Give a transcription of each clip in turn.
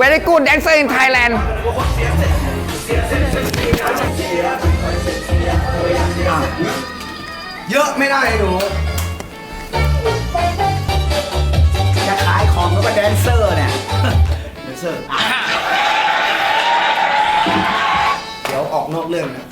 very good dancer in Thailand เยอะไม่ได้หนูจะขายของแล้วก็แดนเซอร์เนี่ย แดนเซอร์อะเดี๋ยวออกนอกเรื่องนะ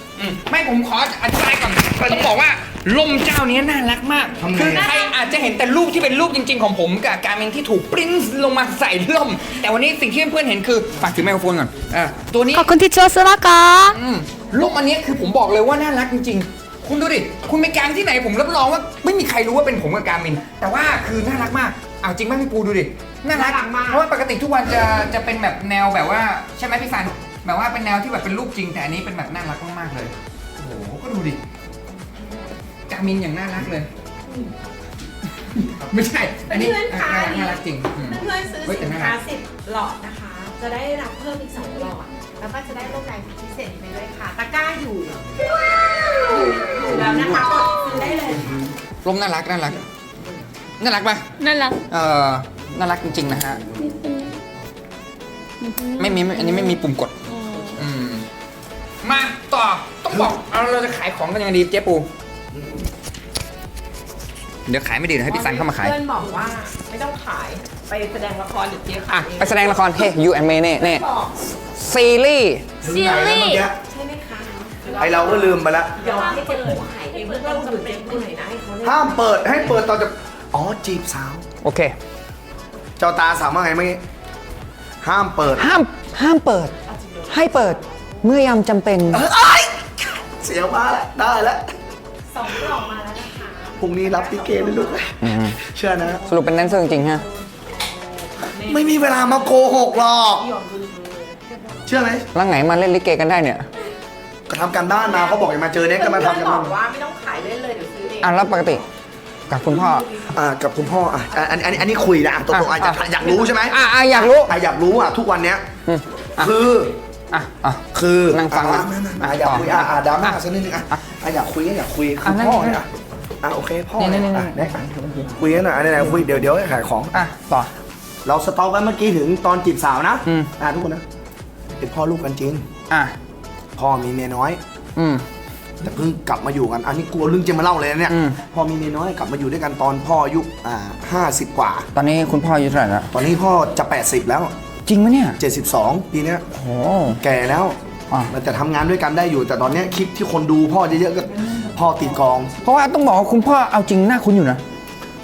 ไม่ผมขออธิบายก่อนต้องบอกว่าล่มเจ้านี้น่ารักมากทำไงคือใครอาจจะเห็นแต่รูปที่เป็นรูปจริง ๆ ของผมกับการเมนที่ถูกปริ้นลงมาใส่ล่ม แต่วันนี้สิ่งที่เพื่อนๆเห็นคือฝากถือไมโครโฟนก่อนเออตัวนี้ขอบคุณที่ช่วยซื้อละกันอืมล่มอันนี้คือผมบอกเลยว่าน่ารักจริง ๆคุณดูดิ คุณไปกางที่ไหนผมรับรองว่าไม่มีใครรู้ว่าเป็นผมกับการมิน แต่ว่าคือน่ารักมากเอาจริงไหมพี่ปูดูดิ น่ารักมาก เพราะว่าปกติทุกวันจะจะเป็นแบบแนวแบบว่า ใช่ไหมพี่ซัน แบบว่าเป็นแนวที่แบบเป็นรูปจริง แต่อันนี้เป็นแบบน่ารักมากๆเลย โอ้โห ก็ดูดิการมินอย่างน่ารักเลย ไม่ใช่ อันนี้เพื่อนๆคะ น่ารักน่ารักจริงอืม เพื่อนๆซื้อเฮ้ยแต่สินน่าค้ารักสิบหลอดนะคะ จะได้รับเพิ่มอีกสองหลอด แล้วก็จะได้โลกลายพิเศษไปด้วยค่ะ ตะกร้าอยู่อยู่อยู่แล้วนะคะกดซื้อได้เลยค่ะ ร่มน่ารักน่ารัก น่ารักปะน่ารักเออน่ารักจริงๆนะฮะ ไม่มีไม่อันนี้ไม่มีปุ่มกดอืม มาต่อต้องบอกเอาเราจะขายของกันยังไงดีเจ๊ปู เดี๋ยวขายไม่ดีเดี๋ยวให้พี่ซันเข้ามาขาย เพื่อนบอกว่าไม่ต้องขายไปแสดงละครหรือเจ๊อะขายเองไปแสดงละครเฮ้ยยูแอนเมเน่เน่บอกซีรีส์ซีรีส์ใช่ไหมคะไอเราก็ลืมไปละ ยอมให้เจ๊ปูขายเองเพื่อนๆกับเจ๊ปูหน่อยนะให้เขาได้ห้ามเปิดให้เปิดตอนจะ อ๋อจีบสาว โอเค เจ้าตาสาวว่าไงเมื่อกี้ห้ามเปิด ห้ามห้ามเปิด ให้เปิด เมื่อยามจำเป็น เอ้ยเสียวมาแล้วได้แล้วสองกล่องมาแล้วนะคะพรุ่งนี้รับติเกเลยลูกเชื่อนะ สรุปเป็นแดนเซอร์จริงๆฮะ ไม่มีเวลามาโกหกหรอก เชื่อไหมแล้วไงมาเล่นลิเกกันได้เนี่ย ก็ทำกันบ้านมาเขาบอกอย่ามาเจอเน็กก็มาทำกันบบ้าอนกว่าไม่ต้องขายเล่นเลยเดี๋ยวซื้อเองอะแล้วปกติกับคุณพ่อ อ่ากับคุณพ่ออะอันอันอันอันนี้คุยนะอะตกลงอะอะ อยากอะอยากรู้ใช่ไหมอะอะอยากรู้ อะอยากรู้อะทุกวันเนี้ยอืมอะคือ อะอะคือนั่งฟังอะนะอะอยากคุยอะอะดราม่าอะสักนิดนึงอะอะอยากคุยก็อยากคุยคืออะนั่งพ่อนั่งเนี่ยอะโอเคพ่อนี่นี่นี่อะได้อะคุยกันหน่อยอันไหนๆคุยเดี๋ยวเดี๋ยวให้ขายของอะต่อเราสต็อกไว้เมื่อกี้ถึงตอนจีบสาวนะอืมอะทุกคนนะเป็นพ่อลูกกันจริงอะพ่อมีเมียน้อย อืมแต่เพิ่งกลับมาอยู่กันอันนี้กลัวเรื่องจะมาเล่าเลยนะเนี่ยอืมพอมีเมียน้อยกลับมาอยู่ด้วยกันตอนพ่ออายุอ่าห้าสิบกว่า ตอนนี้คุณพ่ออายุเท่าไหร่แล้วตอนนี้พ่อจะ80แล้ว จริงไหมเนี่ย 72 ปีเนี้ยโอ้โหแก่แล้วอะ มันจะทำงานด้วยกันได้อยู่ แต่ตอนเนี้ยคลิปที่คนดูพ่อเยอะๆก็พ่อติดกอง เพราะว่าต้องบอกว่าคุณพ่อเอาจริงหน้าคุณอยู่นะ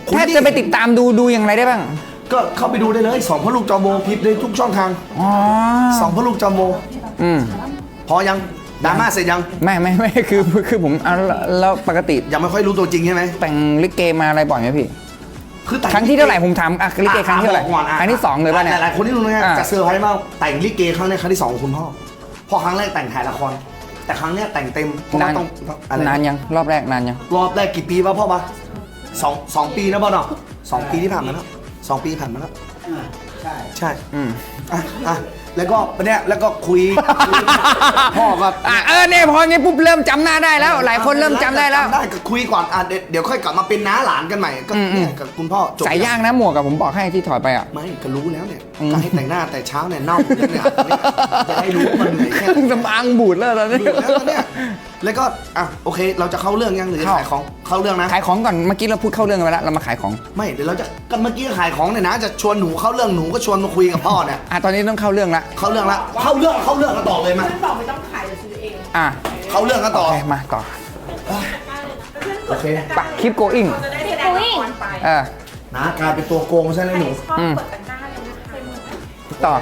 คุณแทบดิจะไปติดตามดูดูอย่างไรได้บ้าง ก็เข้าไปดูได้เลยสองพ่อลูกจอมโมพิมพ์ได้ทุกช่องทางอ๋อสองพ่อลูกจอมโม อืมพอยังดราม่าเสร็จยังไม่ไม่ไม่คือคือผมเอาแล้วแล้วปกติยังไม่ค่อยรู้ตัวจริงใช่ไหมแต่งลิเกมาอะไรบ่อยไหมพี่ คือแต่ครั้งที่เท่าไหร่ผมถามอะลิเกครั้งที่เท่าไหร่อะบอกก่อนอะครั้งที่สองเลยป่ะเนี่ย หลายๆคนที่รู้นะอะ จะเซอร์ไพรส์มากแต่งลิเกครั้งนี้ครั้งที่สองของคุณพ่อพอครั้งแรกแต่งถ่ายละคร แต่ครั้งเนี้ยแต่งเต็มเพราะว่านานต้องอะไรนานยังรอบแรกนานยัง รอบแรกกี่ปีวะพ่อปะสองสองปีนะพ่อเนาะสองปีที่ผ่านมาแล้วสองปีผ่านมาแล้วใช่ ใช่อืม อะอะ แล้วก็เนี่ยแล้วก็คุยพ่อก็อะเออเนี่ยพองี้ปุ๊บเริ่มจำหน้าได้แล้ว หลายคนเริ่มจำได้แล้วจำได้ก็คุยก่อนอะเดี๋ยวเดี๋ยวค่อยกลับมาเป็นน้าหลานกันใหม่ก็อืมอืมเนี่ยกับคุณพ่อจบสายย่างนะหมวกกับผมบอกให้ที่ถอดไปอะ ไม่ก็รู้แล้วเนี่ยอืมก็ให้แต่งหน้าแต่เช้าเนี่ยเน่าเนี่ยเนี่ยจะได้รู้ว่ามันเหนื่อยแค่ไหน สำอางบูดแล้วตอนนี้ ดูแล้วตอนเนี้ย แล้วก็อะโอเค เราจะเข้าเรื่องยังหรือจะเข้า ขายของเข้าเรื่องนะ ขายของก่อนเมื่อกี้เราพูดเข้าเรื่องกันไปแล้วเรามาขายของไม่เดี๋ยวเราจะก็เมื่อกี้ขายของเนี่ยนะ จะชวนหนูเข้าเรื่องหนูก็ชวนมาคุยกับพ่อเนี่ยอะตอนนี้ต้องเข้าเรื่องละเข้าเรื่องละเข้าเรื่องเข้าเรื่องกันต่อเลยมาเพื่อนบอกไม่ต้องขายเดี๋ยวซื้อเองอะเข้าเรื่องกันต่อ โอเคมาต่อโอเคไปคลิป going เขาจะได้แสดงละครไปเออ นะกลายเป็นตัวโกงใช่ไหมหนู ชอบอืม กดตะกร้าเลยนะคะ ต่อ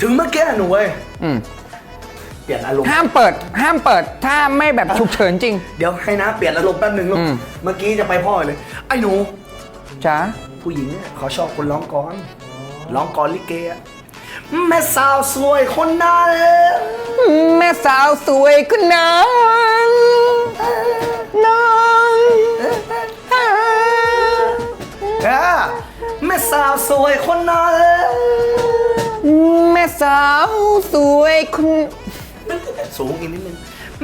ถึงเมื่อกี้หนูเว้ย อืม เปลี่ยนอารมณ์ ห้ามเปิดห้ามเปิดถ้าไม่แบบฉุกเฉินจริง เดี๋ยวให้นะเปลี่ยนอารมณ์แป๊บหนึงลูก อืม เมื่อกี้จะไปพ่อเลย ไอ้หนู จ้าผู้หญิงเนี่ยเขาชอบคนร้องกลอนร้องกลอนลิเกอะแม่สาวสวยคนนั้นแม่สาวสวยคนนั้นน้องเออแม่สาวสวยคนนั้น แม่สาวสวยคน สูงอีกนิดนึง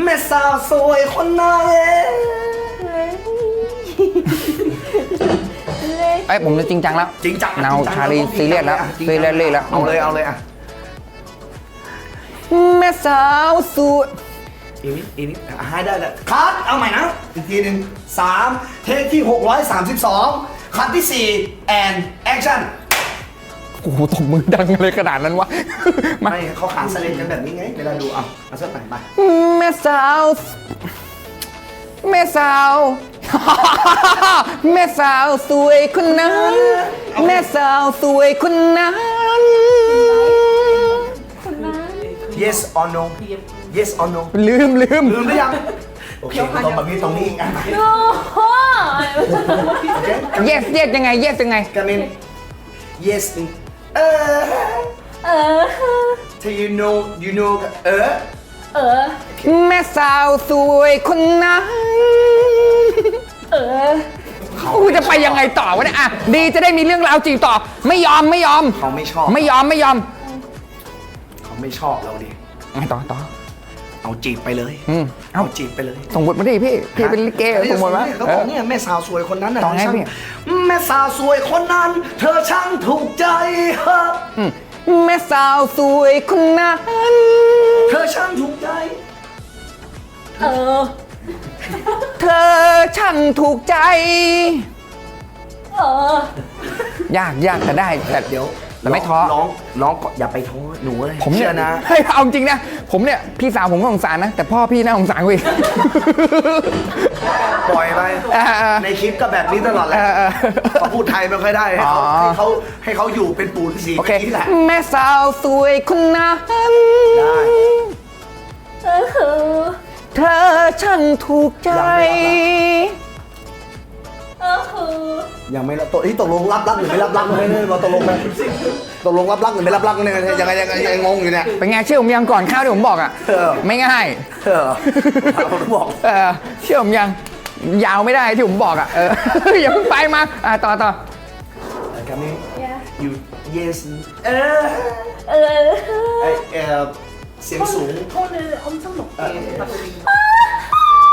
แม่สาวสวยคนนั้นเอ้ยผมจะจริงจังแล้วจริงจังเนาจริงจังชาลีต้องจซีงเรีจัยงสแล้วอะจริงซีจังเรียสแล้วเอาเลยเอาเลยอะแม่สาวสวยอีกนิดอีกนิดอะให้ได้เลยคัดเอาใหม่นะอีกทีหนึ่งสามเทคที่ 632คัดที่4แอนแอคชั่น โอ้โหตบมือดังเลยขนาดนั้นวะ มาไม่เขาขานสเลนกันแบบนี้ไง เวลาดูอะเอาสักหน่อยไปแม่สาวแม่สาว แม่สาวสวยคนนั้น แม่สาวสวยคนนั้น yes or no yes or no ลืมลืมลืมหรือยัง โอเคก็ต้องแบบนี้ตรงนี้อีกอะโอเค yes yes ยังไง yes ยังไง กามิน yes นี่ เออ ถ้า you know you know เออ แม่สาวสวยคนนั้นเออ กูจะไปยังไงต่อวะเนี่ยอะดีจะได้มีเรื่องราวจีบต่อ ไม่ยอมไม่ยอม เขาไม่ชอบไม่ยอมไม่ยอมเขาไม่ชอบเราดิไงต่อต่อ เอาจีบไปเลย อืมเอาเอาจีบไปเลยส่งบทมาดิพี่ พี่เป็นลิเกส่งบทมาเขาบอกเนี่ยแม่สาวสวยคนนั้นน่ะต่อไงช่าพี่ แม่สาวสวยคนนั้น เธอช่างถูกใจฮะอืมแม่สาวสวยคนนั้นเธอช่างถูกใจเธอช่างถูกใจยากยากแต่ได้แต่เดี๋ยว แต่ไม่ท้อ ร้องร้องก่อนอย่าไปท้อหนูเลยผมเนี่เชื่ยอนะ เฮ้ยเอาจริงนะ ผมเนี่ย พี่สาวผมก็สงสารนะ แต่พ่อพี่น่าสงสารกว่าอีก ปล่อยไปเออเออในคลิปก็แบบนี้ตลอดแหละเออเออเขาพูดไทยไม่ค่อยได้ให้เขาอ๋อ ให้เขาให้เขาอยู่เป็นปู่ฤาษีโอเคแบบนี้แหละ แม่สาวสวยคนนั้นได้ เธอช่างถูกใจ ยังไม่รับ ตกที่ตกลงรับรักหรือไม่รับรักไม่ได้มาตกลงไปตกลงรับรักหรือไม่รับรักเนี่ยยังไงยังไงยังไงงงอยู่เนี่ย เป็นไงเชื่อผมยังก่อนข้าวที่ผมบอกอ่ะ เออ ไม่ง่าย เออผมบอก เออเชื่อผมยังยาวไม่ได้ที่ผมบอกอ่ะเอ อ อย่าเพิ่งไปมาอ่ะต่อต่อ กามิ you yes เออไอเออเสียงสูง 톤을 엄청 높게 부탁드립니다.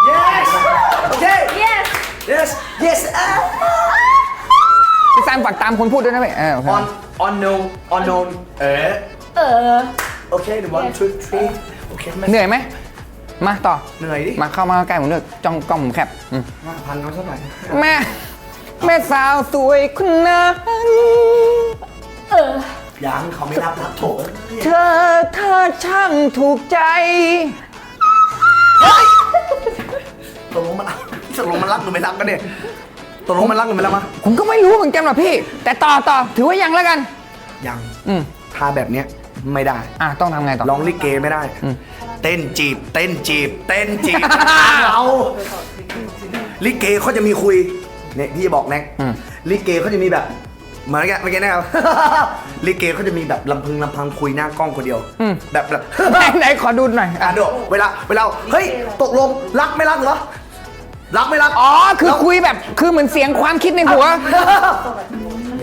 yes โอเค Yes. yes yes อ่ะ พี่แซมฝากตามคนพูดด้วยนะพี่เออโอเค on on no on no เออ โอเค the one two three โอเคไม่เหนื่อยไหม มาต่อ เหนื่อยดิมาเข้ามาใกล้ผมเลือกจ้องกล้องผมแคบอืมห้าพันเอาเท่าไหร่แม่ แม่สาวสวยคนนั้นยังเขาไม่รับรับโถเธอเธอช่างถูกใจ ตกลงมันตกลงมันรักหรือไม่รักกันเนี่ย ตกลงมันรักหรือไม่รักมะผมก็ไม่รู้เหมือนกันว่ะพี่ แต่ต่อต่อถือว่ายังแล้วกัน ยังอืมท่าแบบเนี้ยไม่ได้ อะต้องทำไงต่อ ร้องลิเกไม่ได้อืมเต้นจีบ เต้นจีบ เต้นจีบเราลิเกเขาจะมีคุย เนี่ยพี่จะบอกแน็กอืม ลิเกเขาจะมีแบบเหมือนกันเมื่อกี้นะครับ ลิเกเขาจะมีแบบลำพึงลำพังคุยหน้ากล้องคนเดียวอืมแบบแบบ ไหนไหนขอดูหน่อยอะอะดูเวลาเวลาเฮ้ยตกลงรักไม่รักเหรอ รักไม่รักอ๋อ คือคุยแบบ คือเหมือนเสียงความคิดในหัว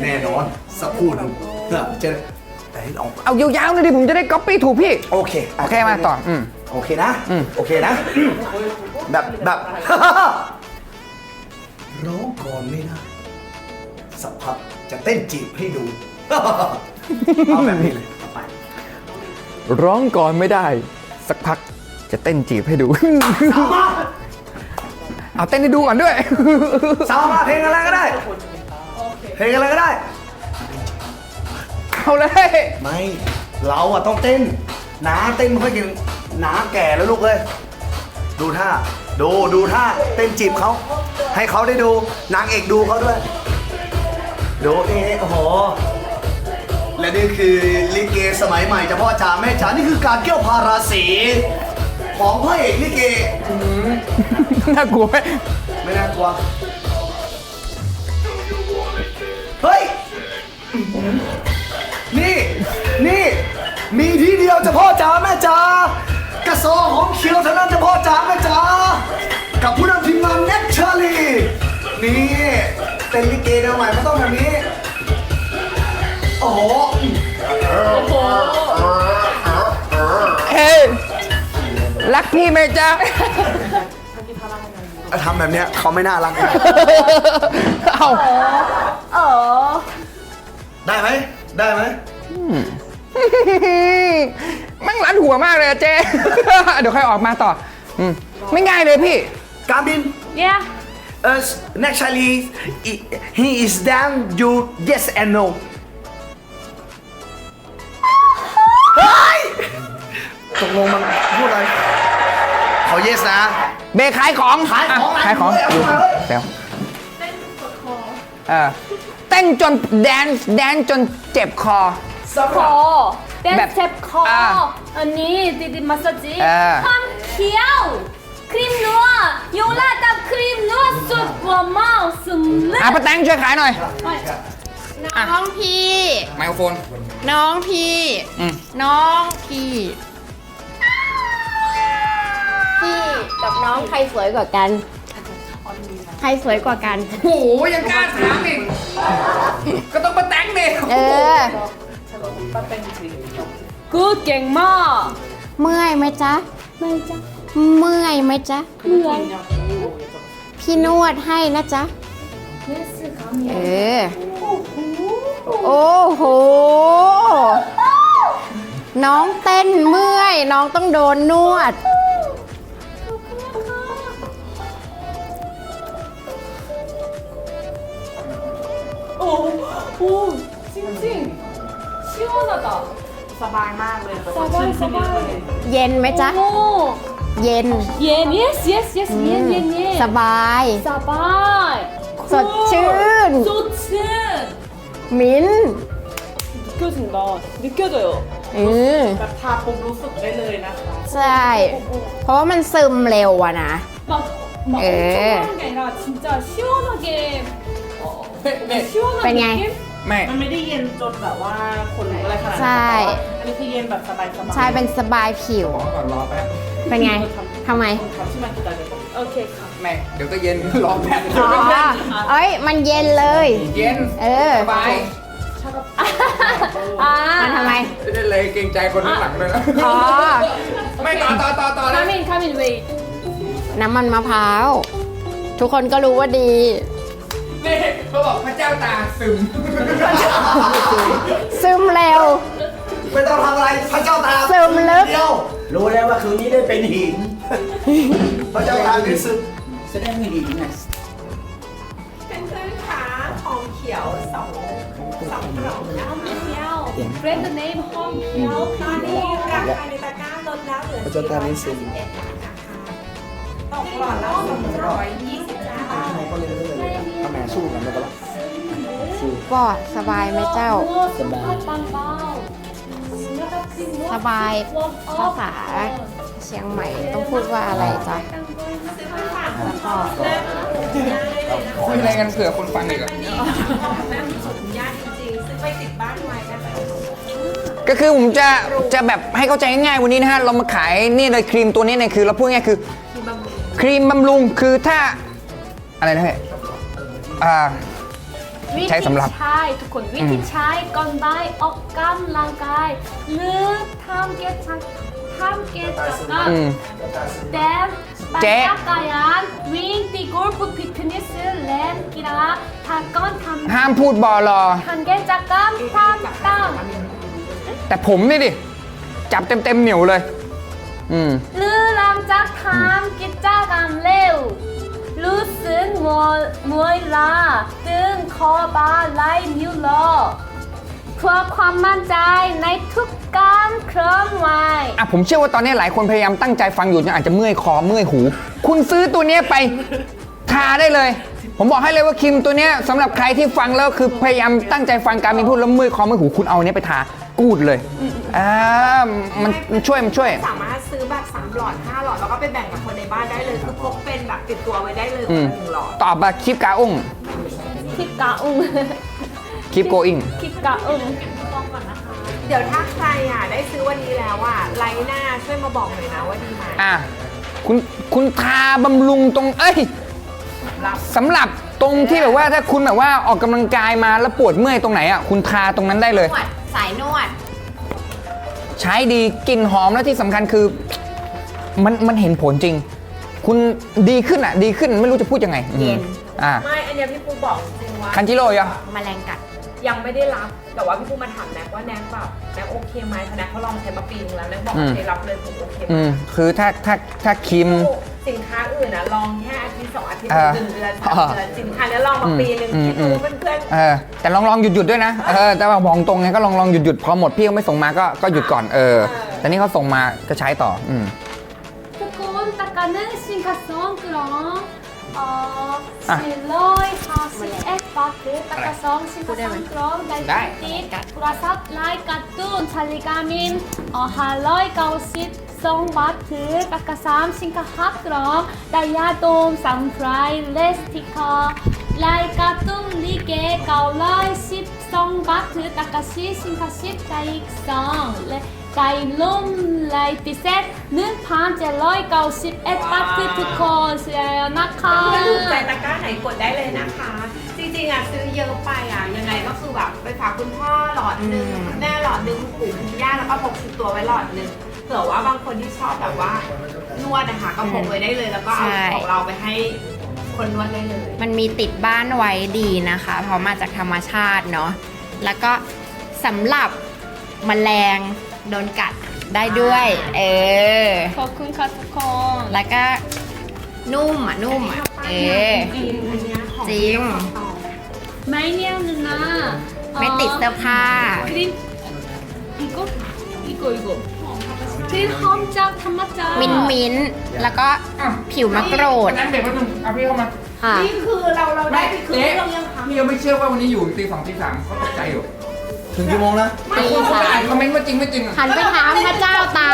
แน่นอน สักครู่หนึงเพื่อจะแต่ให้ลองเอายาวๆหน่อยดิ ผมจะได้ก๊อปปี้ถูกพี่ โอเคโอเคมาต่ออืม โอเคนะอืมโอเคนะ แบบแบบ ร้องก่อนไม่ได้สักพักจะเต้นจีบให้ดู เอาแบบนี้เลยเอาไป ร้องก่อนไม่ได้ สักพักจะเต้นจีบให้ดู เอาเต้นให้ดูก่อนด้วย สาวมาเพลงอะไรก็ได้ เพลงอะไรก็ได้ เอาเลย ไม่ เราอะต้องเต้นหนาเต้นไม่ค่อยเก่งหนาแก่แล้วลูกเลย ดูท่า ดูดูท่า เต้นจีบเขา ให้เขาได้ดู นางเอกดูเขาด้วย ดูนี่โอ้โห และนี่คือลิเกสมัยใหม่เฉพาะจ๋าแม่จ๋านี่คือการเกี่ยวพาราสี ของพระเอกลิเกน่ากลัวไหมไม่น่ากลัว เฮ้ย นี่ นี่ มีที่เดียวเฉพาะจ๋าแม่จ๋ากระโซอของเขียวเท่านั้นเฉพาะจ๋าแม่จ๋ากับผู้นำทีมงานเน็กชาลีนี่เต้นลิเกแนวใหม่ไม่ต้องแบบนี้ โอ้โห เฮ้ย รักพี่ไหมจ๊ะ ทำแบบเนี้ยเขาไม่น่ารักนะเอาได้ไหม ได้ไหม แมั่งรัดหัวมากเลยอะเจเดี๋ยวค่อยออกมาต่ออืมไม่ง่ายเลยพี่ การบิน Yeah. เออ naturally he is down you yes and no เฮ้ย ตกลงมันพูดอะไรขอเยสนะ เบรขายของขายของขายของอยู่เดี๋ยวเออเต้นจนแดนซ์แดนซ์จนเจ็บคอครับอแนแบบเจ็บคออันนี้ดิดิมาสจิอ่า ความเขียว ครีมนัวยูราดับครีมนัวสุดกว่าเมาสุดเลอะป้าแตงช่วยขายหน่อย น้องพี่ ไมโครโฟน น้องพี่น้องพี่ กับน้องใครสวยกว่ากัน ใครสวยกว่ากัน โอ้โยังกล้าถามอีก ก็ต้องมาแต่งลยเออ กูเก่งมากเมื่อยไหมจ๊ะ เมื่อยจ๊ะ เมื่อยไหมจ๊ะเมื่อยพี่นวดให้นะจ๊ะ เออ โอ้โห น้องเต้นเมื่อย น้องต้องโดนนวด 오, 오, 찡찡. 시원하다. สบายมากเลย 사바이 사바이. เย็นไหมจ๊ะ 오. เย็น 옌, 예스, 예스, 예스, 옌, 옌, 옌. สบาย 사바이. สดชื่น 좋지. มิ้น 느껴진다. 느껴져요. อืม แบบทาปุ๊บรู้สึกได้เลยนะคะ ใช่ เพราะว่ามันซึมเร็วอะนะ 막, 막 에. 엄청 하는 게 아니라 진짜 시원하게 어, 시원한 เป็นไง ไม่ มันไม่ได้เย็นจนแบบว่าคนอะไรขนาดนั้นใช่อันนี้คือเย็นแบบสบายสบายใช่เป็นสบายผิว ขอก่อนรอแป๊บ เป็นไงทำไมโอเคค่ะแม่ เดี๋ยวก็เย็น รอแป๊บเอ๋อเอ้ย มันเย็นเลย เย็นเออ สบายชอมันทำไม ไม่ได้เลยเกรงใจคนข้างหลังเลยนะ อ๋อ ไม่ต่อต่อต่อต่อนะ Come in, come in, น้ำมันมะพร้าว ทุกคนก็รู้ว่าดี นี่เขาบอกพระเจ้าตาซึม ซึมเร็ว ไม่ต้องทำอะไรพระเจ้าตาซึมลึก เดียวรู้แล้วว่าคืนนี้ได้เป็นหิน พระเจ้าตาหรือซึมแสดงม่ดีนไงเป็นคลื่นขาของเขียวสองสองกล่องน้ำเขียวเฟรดเดนมห้องเขียวตอนนี้ราคาในตะกร้าลดแล้วเหลือ491บาท ปลอดสบายไหมเจ้า สบายสบายภาษาเชียงใหม่ต้องพูดว่าอะไรจ้ะคุยอะไรกันเผื่อคนฟังอีกอะก็คือผมจะจะแบบให้เข้าใจง่ายๆวันนี้นะฮะ เรามาขายนี่เลยครีมตัวนี้เนี่ยคือเราพูดง่ายคือ ครีมบำรุงคือถ้า อะไรนะเฮ้ยอ่าใช้สำหรับ ใช้ทุกคนวิธีใช้ก่อนบ่ายออกกำลังกายหรือทำกิจทำกิจกรรมอืมเต้นปั่นเจ๊ จักรยานวิ่งตีกอล์ฟฟิตเนสเล่นกีฬาทำก่อนทำห้ามพูดบอรอทำกิจกรรมทำตั้งแต่ผมนี่ดิ จับเต็มเต็มๆเหนียวเลย อืมหรือหลังจากทำกิจกรรมเร็ว รู้สึกมัวมัวล้าตึงคอบ่าไหล่นิ้วโลเพื่อความมั่นใจในทุกการเคลื่อนไหวอะผมเชื่อว่าตอนนี้หลายคนพยายามตั้งใจฟังอยู่จนอาจจะเมื่อยคอเมื่อยหู คุณซื้อตัวเนี้ยไปทาได้เลย ผมบอกให้เลยว่าครีมตัวเนี้ยสำหรับใครที่ฟังแล้วคือพยายามตั้งใจฟังการมีพูดแล้วเมื่อยคอเมื่อยหูคุณเอาอันเนี้ยไปทากูดเลยอ่ามันมันช่วยมันช่วย สามารถ ซื้อแบบ3หลอด5หลอดแล้วก็ไปแบ่งกับคนในบ้านได้เลยคือพกเป็นแบบติดตัวไว้ได้เลยคอืนมละหนึ่งหลอดตอบมาคลิปกาอุ้งคลิปกาอุ้งคลิปโกอิงคลิปกาอุ้งเดี๋ยวถ้าใครอะได้ซื้อวันนี้แล้วอะไลน์หน้าช่วยมาบอกหน่อยนะว่าดีไหมอะคุณคุณทาบำรุงตรงเอ้ยรับสำหรับตรงที่แบบว่าถ้าคุณแบบว่าออกกำลังกายมาแล้วปวดเมื่อยตรงไหนอะคุณทาตรงนั้นได้เลย นวดสายนวด ใช้ดีกลิ่นหอมและที่สำคัญคือ มันมันเห็นผลจริง คุณดีขึ้นอะ ดีขึ้นไม่รู้จะพูดยังไงอืมเย็น อ่าไม่ อันเนี้ยพี่ปูบอกจริงว่าคันจิโร่ยังแมลงกัด ยังไม่ได้รับแต่ว่าพี่ปูมาถามแน็กว่าแน็กแบบแน็กโอเคไหมเพราะแน็กเขาลองใช้มาปีนึงแล้วแน็กบอกอืโอมเครับเลยผมโอเคอืมคือถ้าถ้าถ้าครีมสินค้าอื่นอะลองแค่อาทิตย์สองอาทิตย์อ่าหนึ่งเดือนสามเดือนสินค้าเนี้ยลองมาปีนึงอืมคิดอืดูมเพื่อนเออแต่ลองลองหยุดหยุดด้วยนะเออแต่ว่าบอกตรงไงก็ลองลองหยุดหยุดพอหมดพี่ก็ไม่ส่งมาก็ก็หยุดก่อนเออ แต่นี่เขาส่งมาก็ใช้ต่ออืมทุกคนตะกันนึงสินค้าสองกล่ ออ่ออะสี่ร้อยห้าสิบเอ็ดบาทคือตะกันสองสินค้าสองกรองได้ได้ติดโทรศัพท์ไลน์การ์ตูนชาลิกามินอ๋อห้าร้อยเก้าสิบสองบาทถือตะกันสามสินค้าห้ากรองได้ยาดมสมุนไพรเลสติกา ลายการ์ตูนลิเกเก้าร้อยสิบสองบาทคือตะกันสี่สินค้าสิบได้อีกสองและไก่ลุ่มลายพิเศษหนึ่งพันเจ็ดร้อยเก้าสิบเอ็ดบาทคือทุกคนเสียนะคะๆเพื่อนถูกใจตะกร้าไหนกดได้เลยนะคะ จริงๆอะซื้อเยอะไปอะยังไงก็คือแบบไปฝากคุณพ่อหลอดหนึ่งคุณแม่หลอดหนึ่งคุณปู่คุณย่าแล้วก็พกติดตัวไว้หลอดหนึ่งเผื่อว่าบางคนที่ชอบแบบว่านวดนะคะก็พกไว้ได้เลยแล้วก็เอาใช่ของเราไปให้ คนนวดได้เลย มันมีติดบ้านไว้ดีนะคะ เพราะมาจากธรรมชาติเนาะแล้วก็สำหรับแมลงโดนกัดได้ด้วย เออ ขอบคุณค่ะทุกคนแล้วก็นุ่มอะนุ่มอะเออ จริงอันเนี้ยของจริง ไม่เนี่ยนะนะไม่ติดเสื้อผ้าครีมอีกก็อีก ก็อีกก็ครีมหอมจากธรรมชาติมิ้นท์มิ้นท์แล้วก็อะผิวมะกรูดนั่นเด็กแป๊บนึงเอาพี่เข้ามาค่ะ นี่คือเราเราได้ไปคือเจ๊เรื่องยังคะพี่ยังไม่เชื่อว่าวันนี้อยู่ตีสองตีสามเขาตกใจอยู่ถึงกี่โมงนะแต่คุณคุณไปอ่านคอมเมนต์ว่าจริงไม่จริงอะหันไปถามพระเจ้าตา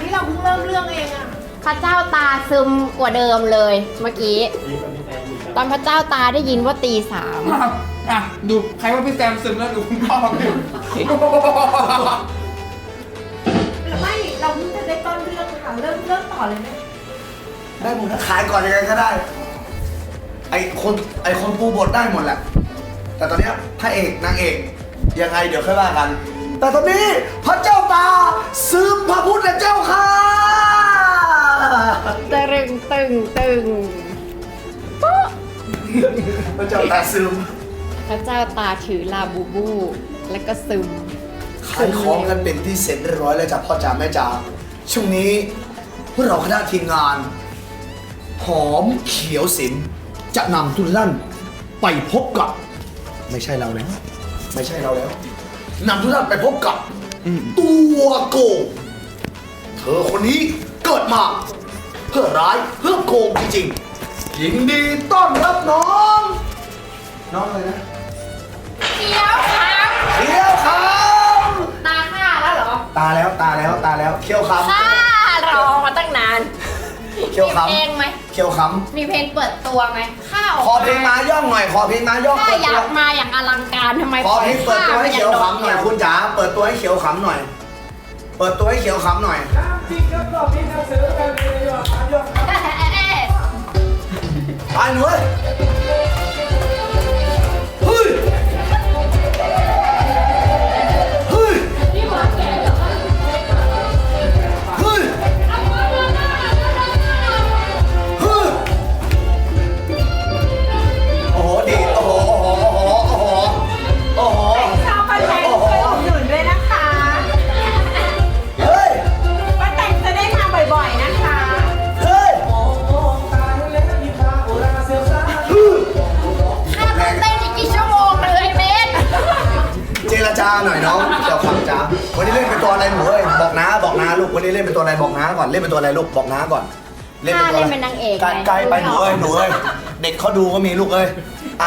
ที่เราเพิ่งเริ่มเรื่องเองอะพระเจ้าตาซึมกว่าเดิมเลยเมื่อกี้ ตอนพระเจ้าตาได้ยินว่าตีสามอะอะดูใครว่าพี่แซมซึมแล้วดูคุณพ่อดูไม่ เราเพิ่งจะได้ต้นเรื่องค่ะ เริ่มเริ่มต่อเลยไหมได้หมดนะขายก่อนยังไงก็ได้ ไอคนไอคนปูบทได้หมดแหละ แต่ตอนเนี้ยพระเอกนางเอกยังไงเดี๋ยวค่อยว่ากัน แต่ตอนนี้พระเจ้าตาซึมพระพุทธเจ้าค่ะ ตึงตึงตึงพระเจ้าตาซึมพระเจ้าตาถือลาบูบู แล้วก็ซึม ขายของกันเป็นที่เสร็จเรียบร้อยแล้วจ้ะพ่อจ๋าแม่จ๋าช่วงนี้พวกเราคณะทีมงาน หอมเขียวสินจะนำทุนลั่นไปพบกับ ไม่ใช่เราแล้ว ไม่ใช่เราแล้วนำทุนลั่นไปพบกับ ตัวโกงเธอคนนี้เกิดมา เพื่อร้ายเพื่อโกงจริงๆยินดีต้อนรับน้อง น้องอะไรนะ เขียวขาว เขียวขาว ตาแล้วตาแล้วตาแล้วเขียวขาวข้ารอมาตั้งนานเขียวมีขำเพลงไหมเขียวขมีเพลงเปิดตัวไหมข้าวำขอเพลงมาย่องหน่อยขอเพลงมาย่องถ้าเปิดอตัยาวกมาอย่างอลังการทำไมขอเพลงเปิดตัวให้เขียวขำหน่อยคุคุณณจ๋าเปิดตัวให้เขียวขำหน่อย เปิดตัวให้เขียวขำหน่อย ไปหนูเอ้ย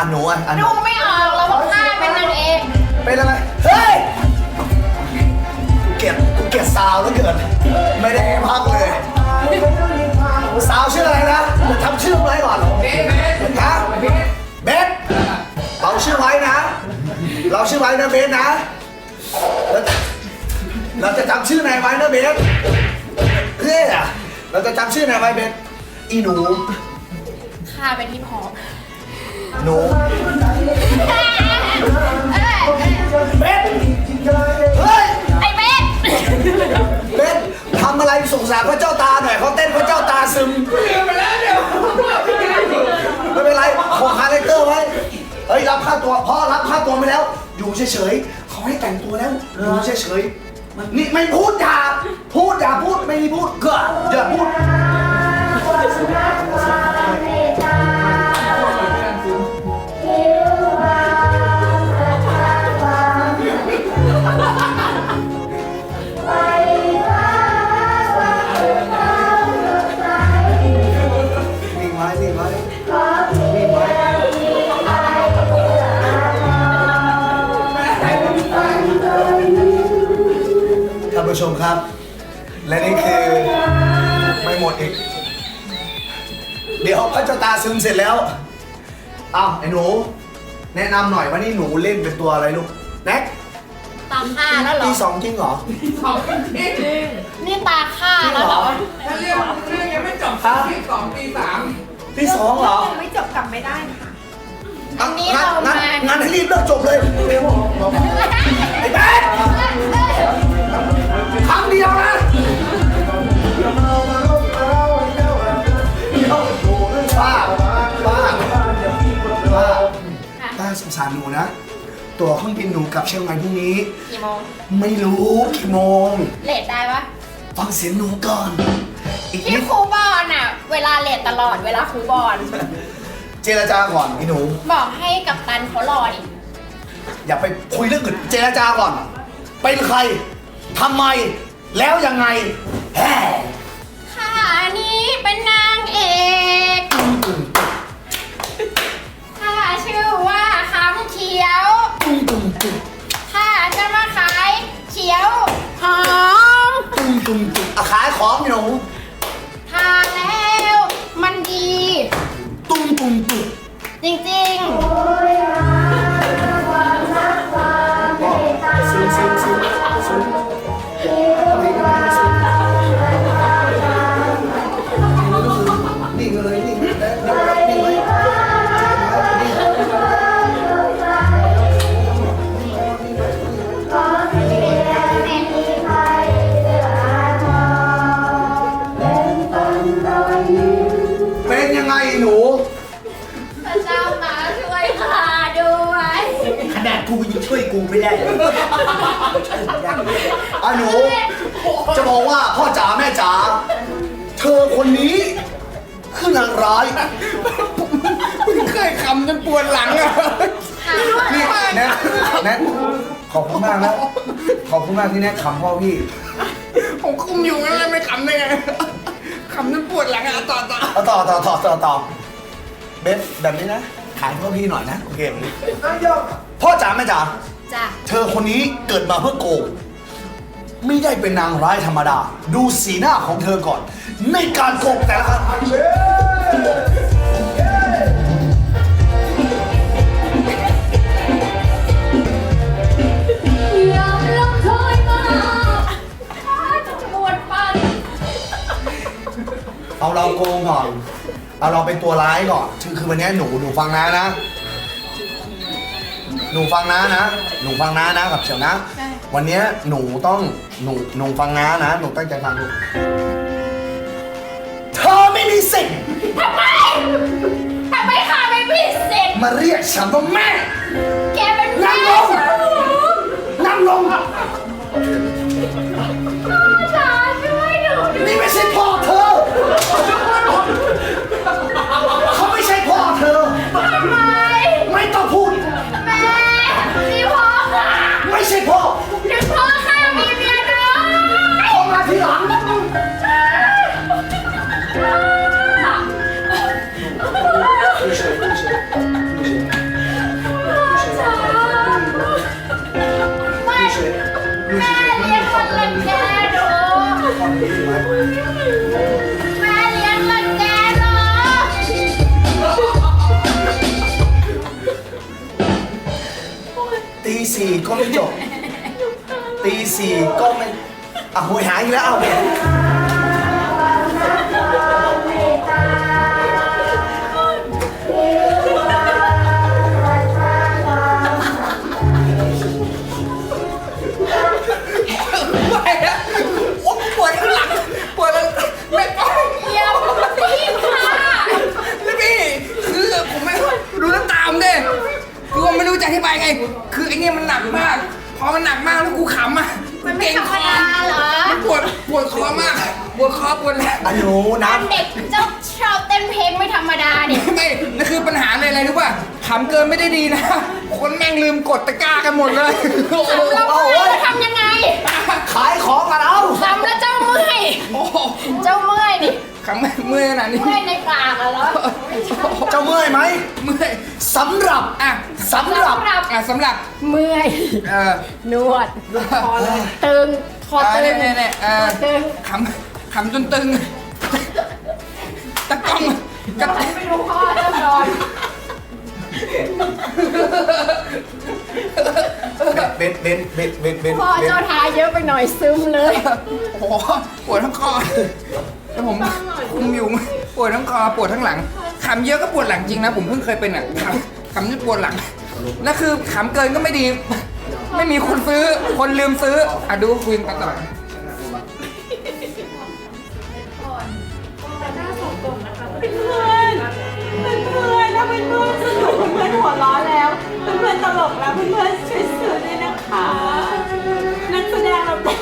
หนูอะอะหนูดูไม่ออกแล้วว่าข้าเป็นนางเอกเป็นอะไรเฮ้ยกูเกลียดกูเกลียดสาวแล้วเกินไม่ได้ให้พักเลยสาวชื่ออะไรนะจะทำชื่อไว้ก่อนเบสฮะเบสเราชื่อไว้นะ เราชื่อไว้นะเบสนะแล้วเราจะจำชื่อนายไว้นะเบสเฮ้ยอะเราจะจำชื่อนายไว้เบสอีหนู ข้าเป็นฮิปฮอป หนูเอ้ยเบสเฮ้ยไอ้เบสเบสทำอะไรสงสารพระเจ้าตาหน่อยเขาเต้นพระเจ้าตาซึมลืมไปแล้วเดี๋ยวไม่เป็นไรขอคาแรคเอ้ยรับค่าตัวพ่อรับค่าตัวไปแล้ว อยู่เฉยๆเขาให้แต่งตัวแล้วอยู่เฉยๆนี่ไม่พูดอย่าพูดอย่าพูดไม่มีพูดก็อย่าพูด ซึมเสร็จแล้วอ้าวไอ้หนู แนะนำหน่อยว่านี่หนูเล่นเป็นตัวอะไรลูกแน็กตาฆ่าแล้วเหรอตีสองจริงเหรอนี่ตาฆ่าแล้วเหรอถ้าเรื่องเรื่องยังไม่จบที่สองปีสามตีสองเหรอยังไม่จบกลับไม่ได้ค่ะอันนี้งั้เรางั้มางั้นให้รีบเลิกจบเลยไอ้แบ๊ดครั้งเดียวนะ นูนะ ตัวเครื่องบินหนูกลับเชียงใหม่พรุ่งนี้ กี่โมงไม่รู้กี่โมง เลทได้ปะฟังเสียงหนูก่อน อีกที่นิดครูบอลอะ เวลาเลทตลอดเวลาครูบอล เจรจาก่อนไอ้หนู บอกให้กับตันเขารอดิอย่าไปคุยเรื่องอื่นเจรจาก่อน เป็นใครทำไม แล้วยังไงแฮ่ค่ะนี้เป็นนางเอก ค่ะชื่อว่าคำเขียวค่ะจะมาขายเขียวหอมตุ้มตุ้มตุ้มอะขายของไอ้หนูทานแล้วมันดี ตุ้มตุ้มตุ้มจริงซึ้ ยังช่วยกูไม่ได้เลยอะหนู จะบอกว่าพ่อจ๋าแม่จ๋า เธอคนนี้คือนางร้าย เพิ่งเคยคำจนปวดหลังอะนี่แนทแนทขอบคุณมากนะ ขอบคุณมากที่แนทขำพ่อพี่ ผมคุมอยู่งั้นเลยไม่คำได้ไงคำจนปวดหลังอะต่อต่อเอาต่อต่อต่อต่อต่อเบสแบบนี้นะ ขายพ่อพี่หน่อยนะ โอเคแบบนี้พ่อจ๋าแม่จ๋า จ้ะเธอคนนี้เกิดมาเพื่อโกง ไม่ได้เป็นนางร้ายธรรมดา ดูสีหน้าของเธอก่อน ในการโกงแต่ละครั้งยอมลงโทษมาข้าจะปวดฟันเอาเราโกงก่อน เอาเราเป็นตัวร้ายก่อนคือคือวันนี้หนูหนูฟังนะนะ หนูฟังนะนะ หนูฟังนะนะกับเฉียวนะวันนี้หนูต้องหนูหนูฟังนะนะ หนูตั้งใจฟังดูเธอไม่มีสิทธิ์ทำไม ทำไมข้าไม่มีสิทธิ์มาเรียกฉันว่าแม่ แกเป็นแม่นั่งลง ฉันนั่งลงจ๋าช่วยหนูด้วย นี่ไม่ใช่ ก็ไม่จบ ตีสี่ก็ไม่อะหวยหายอีกแล้ว ขำเกินไม่ได้ดีนะ คนแม่งลืมกดตะกร้ากันหมดเลยโอ้โหเราเมื่อยจะทำยังไง ขายของกันเอาทำแล้วเจ้าเมื่อยโอ้โหเจ้าเมื่อยนี่ขำเมื่อยขนาดนี้เมื่อยในปากอะเหรอเจ้าเมื่อยไหมเมื่อยสำหรับอะสำหรับสำหรับอะสำหรับเมื่อยเออนวดตึงคออะตึเนี่ยงเนี่ยเนี่ยเออตึงขำขำจนตึงตะกล้องกระไม่รู้พ่อเจ้านอน เบนเบนเบนเบนเบนพ่อเจ้าทาเยอะไปหน่อยซึมเลย โอ้โหปวดทั้งคอแล้วผมคุมอยู่ปวดทั้งคอปวดทั้งหลังขำเยอะก็ปวดหลังจริงนะ ผมเพิ่งเคยเป็นอะขำขำจนปวดหลังแล้วคือขำเกินก็ไม่ดี ไม่มีคนซื้อ คนลืมซื้อ อะดูคุยกันต่อเพื่อนเพื่อนถ้าเพื่อนเพื่อนสนุกเพื่ อนหัวร้อแล้ว เพื่อนตลกแล้วเพื่อนเพื่อนช่วยซื้อด้วยนะคะ นักแสดงเราเต็ม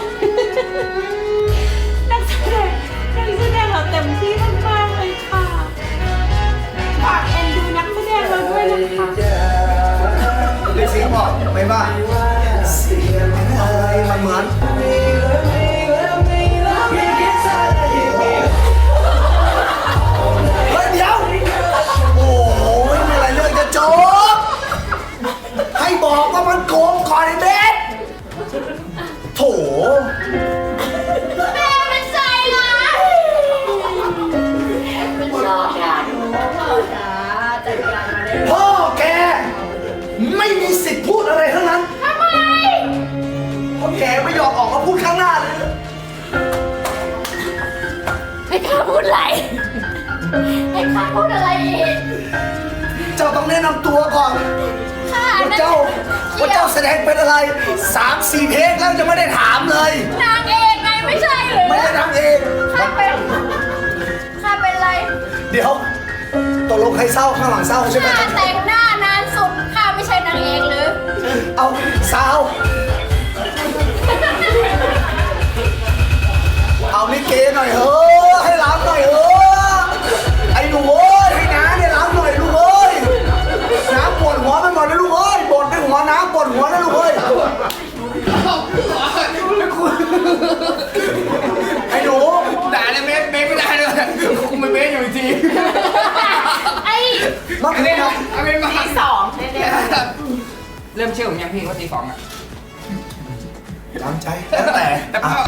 นักแสดงนักแสดงเราเต็มที่มากๆเลยค่ะฝากเอ็นดูนักแสดงเราด้วยนะคะเรียกเสียงบอกไม่ว่า แนะนำตัวก่อนข้าว่านั่นเจ้าว่าเจ้าแสดงเป็นอะไรสามสี่เทคแล้วจะไม่ได้ถามเลย นางเอกไงไม่ใช่หรือไม่ได้ทำเองข้าเป็นข้าเป็นอะไรเดี๋ยวตกลงใครเศร้าข้างหลังเศร้าใช่ไหมข้าแต่งหน้านานสุดข้าไม่ใช่นางเอกหรือเอาสาวเอาลิเกหน่อยเฮ้ มาเอาคุเบยสนะเอาเบสมาที่สองแน่เริ่มเชื่อผมยังพี่ว่าตีสองอะตามใจแล้วแต่แต่อะก็